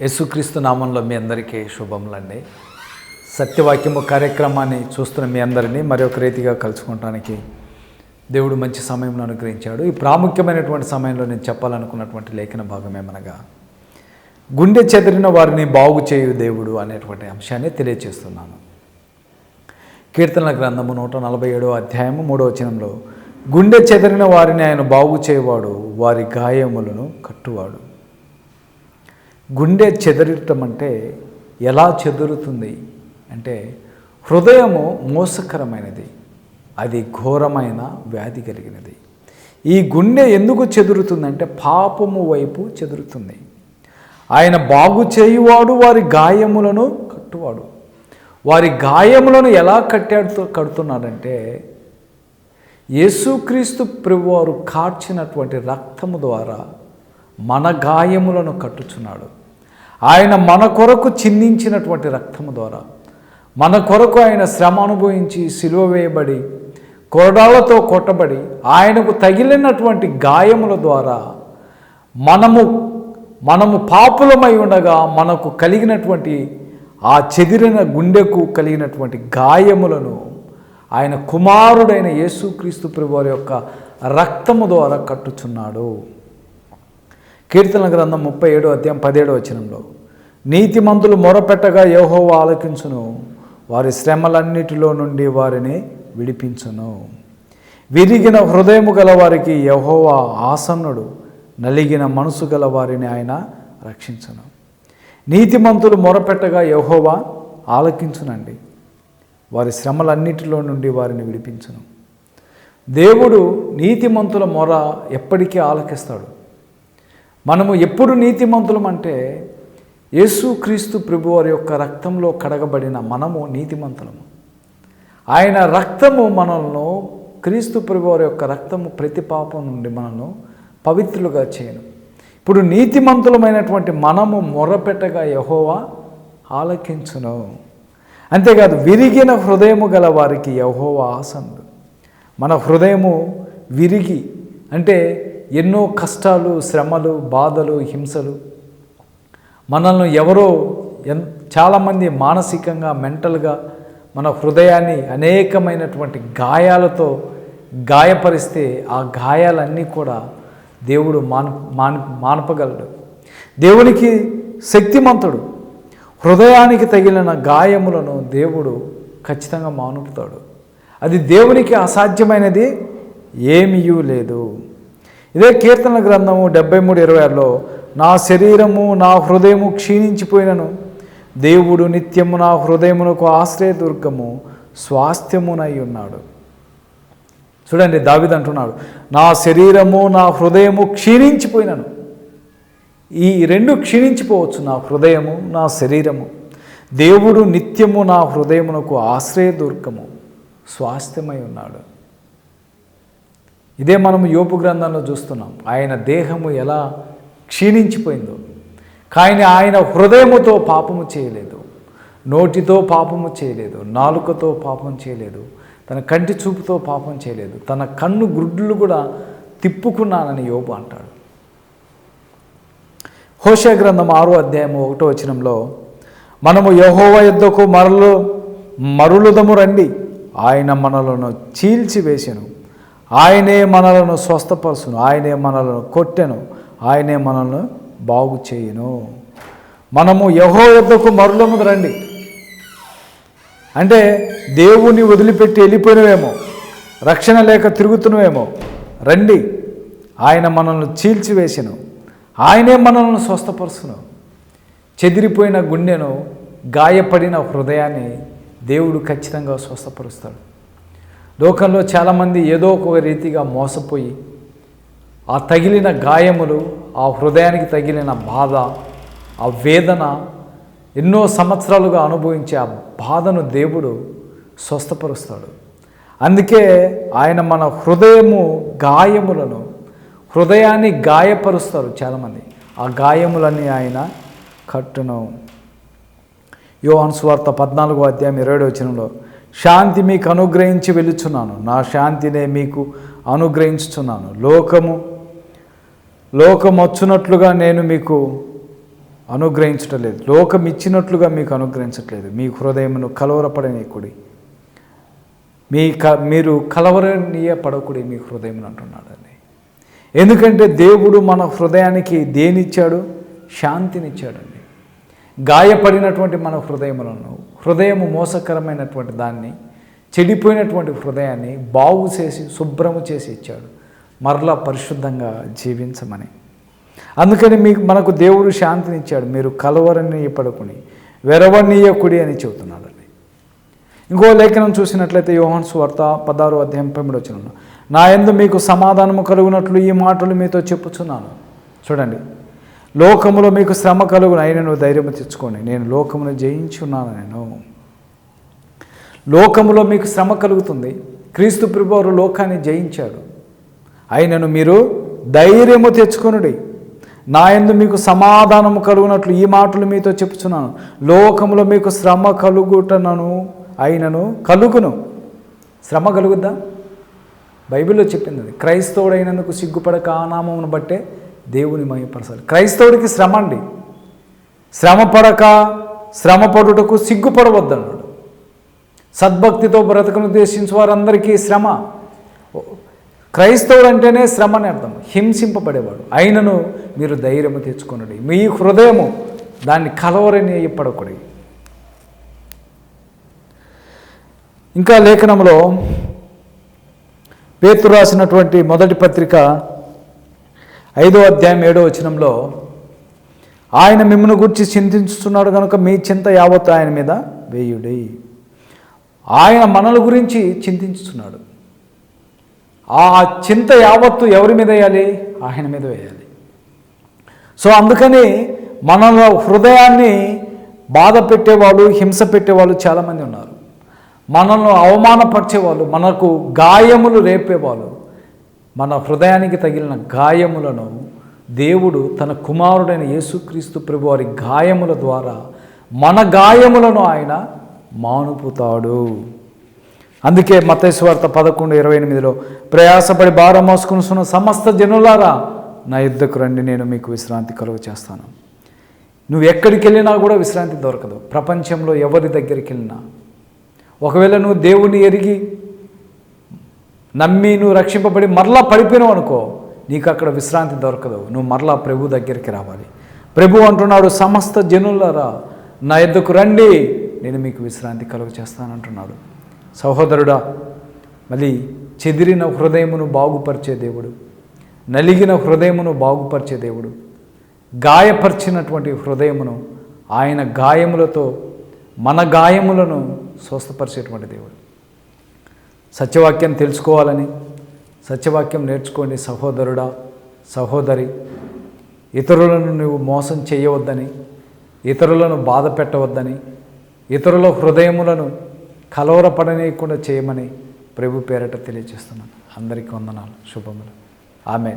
యేసుక్రీస్తు నామంలో మీ అందరికీ శుభములండి. సత్యవాక్యము కార్యక్రమాన్ని చూస్తున్న మీ అందరినీ మరొక రీతిగా కలుసుకుంటానికి దేవుడు మంచి సమయంలో అనుగ్రహించాడు. ఈ ప్రాముఖ్యమైనటువంటి సమయంలో నేను చెప్పాలనుకున్నటువంటి లేఖన భాగం ఏమనగా గుండె చెదిరిన వారిని బాగు చేయు దేవుడు అనేటువంటి అంశాన్ని తెలియచేస్తున్నాను. కీర్తనల గ్రంథము నూట నలభై ఏడో అధ్యాయము మూడో వచనంలో గుండె చెదిరిన వారిని ఆయన బాగు చేయవాడు వారి గాయములను కట్టువాడు. గుండె చెదరటం అంటే ఎలా చెదురుతుంది? అంటే హృదయము మోసకరమైనది అది ఘోరమైన వ్యాధి కలిగినది. ఈ గుండె ఎందుకు చెదురుతుందంటే పాపము వైపు చెదురుతుంది. ఆయన బాగు చేయువాడు వారి గాయములను కట్టువాడు. వారి గాయములను ఎలా కట్టాడుతూ కడుతున్నాడంటే యేసుక్రీస్తు ప్రభువారు కార్చినటువంటి రక్తము ద్వారా మన గాయములను కట్టుచున్నాడు. ఆయన మన కొరకు చిందించినటువంటి రక్తము ద్వారా. మన కొరకు ఆయన శ్రమ అనుభవించి సిలువ వేయబడి కొరడాలతో కొట్టబడి ఆయనకు తగిలినటువంటి గాయముల ద్వారా మనము మనము పాపులమై ఉండగా మనకు కలిగినటువంటి ఆ చెదిరిన గుండెకు కలిగినటువంటి గాయములను ఆయన కుమారుడైన యేసుక్రీస్తు ప్రభువారి యొక్క రక్తము ద్వారా కట్టుచున్నాడు. కీర్తన గ్రంథం ముప్పై ఏడో అధ్యాయం పదిహేడో వచనంలో. నీతిమంతులు మొరపెట్టగా యహోవ ఆలకించును. వారి శ్రమలన్నిటిలో నుండి వారిని విడిపించును. విరిగిన హృదయము గల వారికి యహోవా ఆసన్నుడు. నలిగిన మనసు గల వారిని ఆయన రక్షించును. నీతిమంతులు మొరపెట్టగా యహోవా ఆలకించునండి. వారి శ్రమలన్నిటిలో నుండి వారిని విడిపించును. దేవుడు నీతిమంతుల మొర ఎప్పటికీ ఆలకిస్తాడు. మనము ఎప్పుడు నీతిమంతులం అంటే యేసుక్రీస్తు ప్రభువారి యొక్క రక్తంలో కడగబడిన మనము నీతిమంతులము. ఆయన రక్తము మనల్ని క్రీస్తు ప్రభువారి యొక్క రక్తము ప్రతి పాపం నుండి మనల్ని పవిత్రులుగా చేయను. ఇప్పుడు నీతిమంతులమైనటువంటి మనము మొరపెట్టగా యహోవా ఆలకించును. అంతేకాదు విరిగిన హృదయము గల వారికి యహోవా ఆసనుడు మన హృదయము విరిగి అంటే ఎన్నో కష్టాలు శ్రమలు బాధలు హింసలు మనల్ని ఎవరో ఎన్ చాలామంది మానసికంగా మెంటల్గా మన హృదయాన్ని అనేకమైనటువంటి గాయాలతో గాయపరిస్తే ఆ గాయాలన్నీ కూడా దేవుడు మాన్ మాన్ మానపగలడు. దేవునికి శక్తిమంతుడు. హృదయానికి తగిలిన గాయములను దేవుడు ఖచ్చితంగా మానుపుతాడు. అది దేవునికి అసాధ్యమైనది ఏమీయూ లేదు. ఇదే కీర్తన గ్రంథము డెబ్బై మూడు ఇరవై ఆరులో నా శరీరము నా హృదయము క్షీణించిపోయినను. దేవుడు నిత్యము నా హృదయమునకు ఆశ్రయదుర్గము స్వాస్థ్యమునై ఉన్నాడు చూడండి దావిద్ అంటున్నాడు నా శరీరము నా హృదయము క్షీణించిపోయినను. ఈ రెండు క్షీణించిపోవచ్చు నా హృదయము నా శరీరము. దేవుడు నిత్యము నా హృదయమునకు ఆశ్రయదుర్గము స్వాస్థ్యమై ఉన్నాడు ఇదే మనం యోపు గ్రంథంలో చూస్తున్నాం ఆయన దేహము ఎలా క్షీణించిపోయిందో. కానీ ఆయన హృదయముతో పాపము చేయలేదు. నోటితో పాపము చేయలేదు. నాలుకతో పాపం చేయలేదు. తన కంటి చూపుతో పాపం చేయలేదు. తన కన్ను గుడ్లు కూడా తిప్పుకున్నానని యోపు అంటాడు. హోషే గ్రంథం ఆరో అధ్యాయము ఒకటో వచనంలో మనము యహోవ యుద్ధకు మరలు మరులుదము రండి. ఆయన మనలను చీల్చివేసెను. ఆయనే మనలను స్వస్థపరచును. ఆయనే మనలను కొట్టెను. ఆయనే మనల్ని బాగు చేయను. మనము యహో యుద్ధకు మరులము రండి. అంటే దేవుని వదిలిపెట్టి వెళ్ళిపోయినవేమో రక్షణ లేక తిరుగుతున్నవేమో రండి. ఆయన మనల్ని చీల్చివేసెను. ఆయనే మనల్ని స్వస్థపరుచును చెదిరిపోయిన గుండెను గాయపడిన హృదయాన్ని దేవుడు ఖచ్చితంగా స్వస్థపరుస్తాడు. లోకంలో చాలామంది ఏదో ఒక రీతిగా మోసపోయి ఆ తగిలిన గాయములు ఆ హృదయానికి తగిలిన బాధ ఆ వేదన ఎన్నో సంవత్సరాలుగా అనుభవించే ఆ బాధను దేవుడు స్వస్థపరుస్తాడు. అందుకే ఆయన మన హృదయము గాయములను హృదయాన్ని గాయపరుస్తారు చాలామంది. ఆ గాయములన్నీ ఆయన కట్టును. యోహాను సువార్త పద్నాలుగో అధ్యాయం ఇరవై వచనంలో శాంతి మీకు అనుగ్రహించి వెలుచున్నాను. నా శాంతినే మీకు అనుగ్రహించుచున్నాను. లోకము లోకం వచ్చినట్లుగా నేను మీకు అనుగ్రహించటలేదు. లోకం ఇచ్చినట్లుగా మీకు అనుగ్రహించట్లేదు. మీ హృదయమును కలవరపడనీయకుడి మీ క మీరు కలవరనీయ పడకుడి మీ హృదయం అంటున్నాడండి ఎందుకంటే దేవుడు మన హృదయానికి దేనిచ్చాడు? శాంతినిచ్చాడండి. గాయపడినటువంటి మన హృదయములను హృదయము మోసకరమైనటువంటి దాన్ని చెడిపోయినటువంటి హృదయాన్ని బాగు చేసి శుభ్రము చేసి ఇచ్చాడు. మరలా పరిశుద్ధంగా జీవించమని. అందుకని మీకు మనకు దేవుడు శాంతినిచ్చాడు. మీరు కలవరనీయపడుకుని వెరవనీయకుడి అని చెబుతున్నాడండి ఇంకో లేఖనం చూసినట్లయితే యోహన్ స్వార్త పదహారు అధ్యాయం పెంబడి వచ్చిన నా ఎందు మీకు సమాధానము కలుగునట్లు ఈ మాటలు మీతో చెప్పుచున్నాను. చూడండి లోకములో మీకు శ్రమ కలుగును అయినను ధైర్యం తెచ్చుకోండి. నేను లోకమును జయించున్నాను నేను. లోకములో మీకు శ్రమ కలుగుతుంది. క్రీస్తు ప్రభువారు లోకాన్ని జయించాడు. అయినను మీరు ధైర్యము తెచ్చుకొనుడి. నా యందు మీకు సమాధానము కలుగునట్లు ఈ మాటలు మీతో చెప్పుచున్నాను. లోకములో మీకు శ్రమ కలుగుటనను అయినను కలుగును. శ్రమ కలుగుద్దా? బైబిల్లో చెప్పింది. అది క్రైస్తవుడైనందుకు సిగ్గుపడక ఆ నామమును బట్టే దేవుని మయపరచాలి క్రైస్తవుడికి శ్రమ అండి. శ్రమ పడక శ్రమ పడుటకు సిగ్గుపడవద్దన్నాడు. సద్భక్తితో బ్రతకను ఉద్దేశించి వారందరికీ శ్రమ. క్రైస్తవుడు అంటేనే శ్రమ అని అర్థం. హింసింపబడేవాడు. అయినను మీరు ధైర్యము తెచ్చుకొనడి. మీ హృదయము దాన్ని కలవరని పడకూడదు ఇంకా లేఖనంలో పేతు రాసినటువంటి మొదటి పత్రిక ఐదో అధ్యాయం ఏడో వచనంలో ఆయన మిమ్మల్ని గురించి చింతిస్తున్నాడు కనుక మీ చింత యావత్తు ఆయన మీద వేయుడి. ఆయన మనల గురించి చింతిస్తున్నాడు ఆ చింత యావత్తు ఎవరి మీద వేయాలి? ఆయన మీద వేయాలి. సో అందుకని మనలో హృదయాన్ని బాధ పెట్టేవాళ్ళు హింస పెట్టేవాళ్ళు చాలామంది ఉన్నారు. మనల్ని అవమానపరిచేవాళ్ళు మనకు గాయములు రేపేవాళ్ళు. మన హృదయానికి తగిలిన గాయములను దేవుడు తన కుమారుడైన యేసుక్రీస్తు ప్రభు వారి గాయముల ద్వారా మన గాయములను ఆయన మానుపుతాడు. అందుకే మతేశ్వార్త పదకొండు ఇరవై ఎనిమిదిలో ప్రయాసపడి భారం మోసుకుని సమస్త జనులారా నా యుద్ధకు రండి నేను మీకు విశ్రాంతి కలుగు చేస్తాను. నువ్వు ఎక్కడికి వెళ్ళినా కూడా విశ్రాంతి దొరకదు. ప్రపంచంలో ఎవరి దగ్గరికి వెళ్ళినా. ఒకవేళ నువ్వు దేవుని ఎరిగి నమ్మి నువ్వు రక్షింపబడి మరలా పడిపోయినావు అనుకో నీకు అక్కడ విశ్రాంతి దొరకదు. నువ్వు మరలా ప్రభు దగ్గరికి రావాలి. ప్రభు అంటున్నాడు సమస్త జనులరా నా ఎద్దుకు రండి నేను మీకు విశ్రాంతి కలుగు చేస్తానంటున్నాడు సహోదరుడా మళ్ళీ చెదిరిన హృదయమును బాగుపరిచే దేవుడు నలిగిన హృదయమును బాగుపరిచే దేవుడు గాయపరిచినటువంటి హృదయమును ఆయన గాయములతో మన గాయములను స్వస్థపరిచేటువంటి దేవుడు. సత్యవాక్యం తెలుసుకోవాలని సత్యవాక్యం నేర్చుకోండి సహోదరుడా సహోదరి. ఇతరులను నువ్వు మోసం చేయవద్దని ఇతరులను బాధ పెట్టవద్దని ఇతరుల హృదయములను కలవరపడనీయకుండా చేయమని ప్రభు పేరట తెలియజేస్తున్నాను. అందరికీ వందనాలు. శుభములు. ఆమె